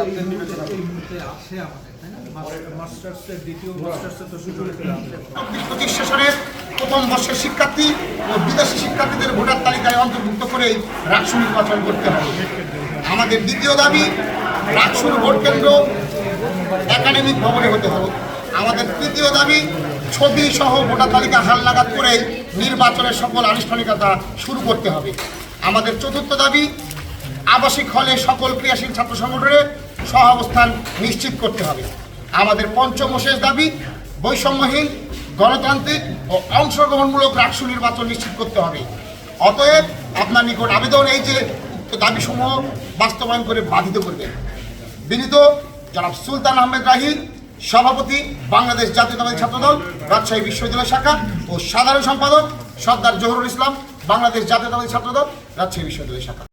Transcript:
আপনাদের বিবেচনা এই মুহূর্তে আসে আমাদের তাই না? মাস্টার্সের দ্বিতীয় মাস্টার্সের তো শুরু পঁচিশ সেশনের প্রথম বর্ষের শিক্ষার্থী ও বিদেশি শিক্ষার্থীদের ভোটার তালিকায় অন্তর্ভুক্ত করেই রাকসু নির্বাচন করতে হবে। আমাদের দ্বিতীয় দাবি রাকসুর ভোট কেন্দ্র একাডেমিক ভবনে হতে হবে। আমাদের তৃতীয় দাবি ছবি সহ ভোটার তালিকা হালনাগাদ করে নির্বাচনের সকল আনুষ্ঠানিকতা শুরু করতে হবে। আমাদের চতুর্থ দাবি আবাসিক হলে সকল ক্রিয়াশীল ছাত্র সংগঠনের সহাবস্থান নিশ্চিত করতে হবে। আমাদের পঞ্চম শেষ দাবি, বৈষম্যহীন, গণতান্ত্রিক ও অংশগ্রহণমূলক রাষ্ট্র নির্বাচন নিশ্চিত করতে হবে। অতএব আপনার নিকট আবেদন এই যে উক্ত দাবিসমূহ বাস্তবায়ন করে বাধিত করবেন। বিনীত জনাব সুলতান আহমেদ রাহি, সভাপতি, বাংলাদেশ জাতীয়তাবাদী ছাত্রদল, রাজশাহী বিশ্ববিদ্যালয় শাখা ও সাধারণ সম্পাদক সর্দার জহুরুল ইসলাম, বাংলাদেশ জাতীয়তাবাদী ছাত্রদল, রাজশাহী বিশ্ববিদ্যালয় শাখা।